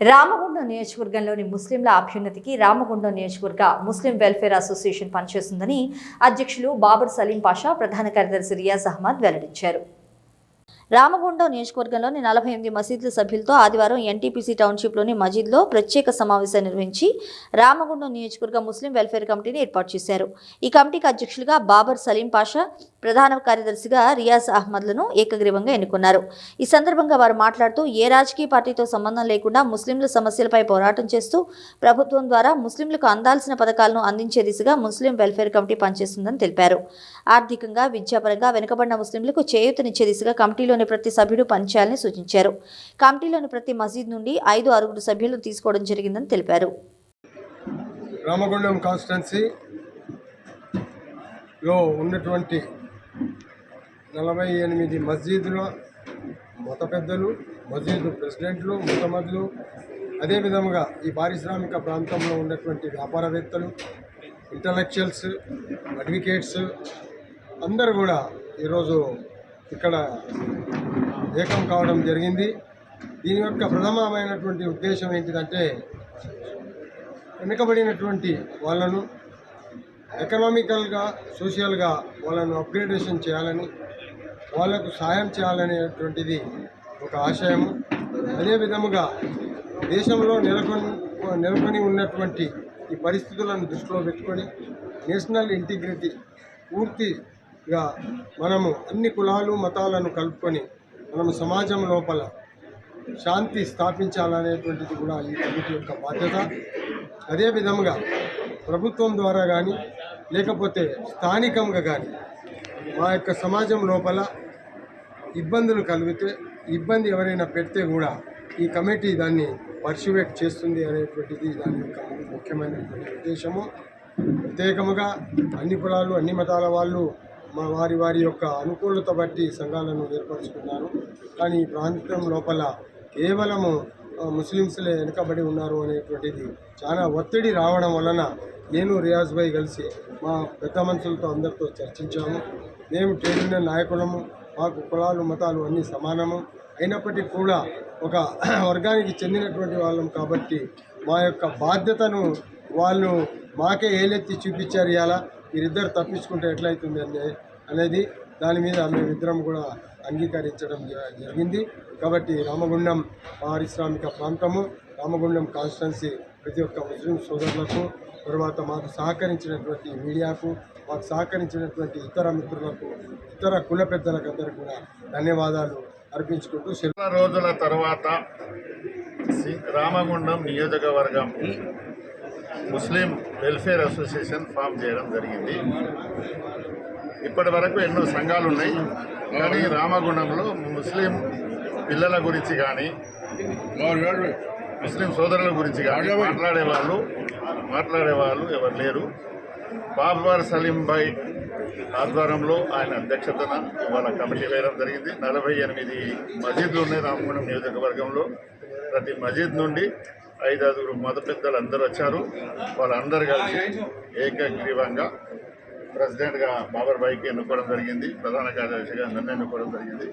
రామగుండం నియోజకవర్గంలోని ముస్లింల అభ్యున్నతికి రామగుండం నియోజకవర్గ ముస్లిం వెల్ఫేర్ అసోసియేషన్ పనిచేస్తుందని అధ్యక్షులు బాబర్ సలీం పాషా ప్రధాన కార్యదర్శి రియాజ్ అహ్మద్ వెల్లడించారు. రామగుండం నియోజకవర్గంలోని నలభై ఎనిమిది మసీదుల సభ్యులతో ఆదివారం ఎన్టీపీసీ టౌన్షిప్లోని మజీద్లో ప్రత్యేక సమావేశం నిర్వహించి రామగుండం నియోజకవర్గ ముస్లిం వెల్ఫేర్ కమిటీని ఏర్పాటు చేశారు. ఈ కమిటీకి అధ్యక్షులుగా బాబర్ సలీం పాషా ప్రధాన కార్యదర్శిగా రియాజ్ అహ్మద్లను ఏకగ్రీవంగా ఎన్నుకున్నారు. ఈ సందర్భంగా వారు మాట్లాడుతూ ఏ రాజకీయ పార్టీతో సంబంధం లేకుండా ముస్లింల సమస్యలపై పోరాటం చేస్తూ ప్రభుత్వం ద్వారా ముస్లింలకు అందాల్సిన పథకాలను అందించే దిశగా ముస్లిం వెల్ఫేర్ కమిటీ పనిచేస్తుందని తెలిపారు. ఆర్థికంగా విద్యాపరంగా వెనుకబడిన ముస్లింలకు చేయూతనిచ్చే దిశగా కమిటీలోని ప్రతి సభ్యుడు పనిచేయాలని సూచించారు. కమిటీలోని ప్రతి మసీద్ నుండి ఐదు ఆరుగురు సభ్యులను తీసుకోవడం జరిగిందని తెలిపారు. రామగుండం కాన్స్టిట్యున్సీలో ఉన్నటువంటి నలభై ఎనిమిది మస్జిద్ల మత పెద్దలు మస్జిద్ ప్రెసిడెంట్లు ముతమద్లు అదేవిధంగా ఈ పారిశ్రామిక ప్రాంతంలో ఉన్నటువంటి వ్యాపారవేత్తలు ఇంటలెక్చువల్స్ అడ్వకేట్స్ అందరూ కూడా ఈరోజు ఇక్కడ ఏకం కావడం జరిగింది. దీని యొక్క ప్రథమమైనటువంటి ఉద్దేశం ఏంటిదంటే వెనుకబడినటువంటి వాళ్ళను ఎకనామికల్గా సోషల్గా వాళ్ళను అప్గ్రేడేషన్ చేయాలని వాళ్ళకు సాయం చేయాలనేటువంటిది ఒక ఆశయము. అదే విధముగా దేశంలో నెలకొని నెలకొని ఉన్నటువంటి ఈ పరిస్థితులను దృష్టిలో పెట్టుకొని నేషనల్ ఇంటిగ్రిటీ పూర్తి గా మనము అన్ని కులాలు మతాలను కలుపుకొని మనము సమాజం లోపల శాంతి స్థాపించాలనేటువంటిది కూడా ఈ కమిటీ యొక్క బాధ్యత. అదే విధముగా ప్రభుత్వం ద్వారా కానీ లేకపోతే స్థానికంగా కానీ మా యొక్క సమాజం లోపల ఇబ్బందులు కలిగితే ఇబ్బంది ఎవరైనా పెడితే కూడా ఈ కమిటీ దాన్ని పర్సివేట్ చేస్తుంది అనేటువంటిది దాని యొక్క ముఖ్యమైనటువంటి ఉద్దేశము. ప్రత్యేకముగా అన్ని కులాలు అన్ని మతాల వాళ్ళు మా వారి వారి యొక్క అనుకూలత బట్టి సంఘాలను ఏర్పరచుకున్నారు. కానీ ఈ ప్రాంతం లోపల కేవలము ముస్లిమ్స్లే వెనుకబడి ఉన్నారు అనేటువంటిది చాలా ఒత్తిడి రావడం వలన నేను రియాజ్ భాయ్ కలిసి మా పెద్ద మనుషులతో అందరితో చర్చించాము. మేము ట్రేడ్ యూనియన్ నాయకులము మాకు కులాలు మతాలు అన్నీ సమానము. అయినప్పటికీ కూడా ఒక వర్గానికి చెందినటువంటి వాళ్ళం కాబట్టి మా యొక్క బాధ్యతను వాళ్ళు మాకే ఏలెత్తి చూపించారు. ఇలా వీరిద్దరు తప్పించుకుంటే ఎట్లయితుంది అనే అనేది దాని మీద మేమిద్దరం కూడా అంగీకరించడం జ- జరిగింది. కాబట్టి రామగుండం పారిశ్రామిక ప్రాంతము రామగుండం కాన్స్టిట్యున్సీ ప్రతి ఒక్క ముస్లిం సోదరులకు తర్వాత మాకు సహకరించినటువంటి మీడియాకు మాకు సహకరించినటువంటి ఇతర మిత్రులకు ఇతర కుల పెద్దలకు అందరికీ కూడా ధన్యవాదాలు అర్పించుకుంటూ శిల్ప రోజుల తర్వాత రామగుండం నియోజకవర్గం ముస్లిం వెల్ఫేర్ అసోసియేషన్ ఫామ్ చేయడం జరిగింది. ఇప్పటి వరకు ఎన్నో సంఘాలు ఉన్నాయి. కానీ రామగుండంలో ముస్లిం పిల్లల గురించి కానీ ముస్లిం సోదరుల గురించి కానీ మాట్లాడే వాళ్ళు మాట్లాడే వాళ్ళు ఎవరు లేరు. బాబర్ సలీం భాయ్ ఆధ్వర్యంలో ఆయన అధ్యక్షతన ఇవాళ కమిటీ వేయడం జరిగింది. నలభై ఎనిమిది మసీదులు ఉన్నాయి రామగుండం నియోజకవర్గంలో. ప్రతి మసీద్ నుండి ఐదారుగురు మత పెద్దలు అందరూ వచ్చారు. వాళ్ళందరూ కలిసి ఏకగ్రీవంగా ప్రెసిడెంట్గా బాబర్ భాయ్కి ఎన్నుకోవడం జరిగింది ప్రధాన కార్యదర్శిగా నన్ను ఎన్నుకోవడం జరిగింది.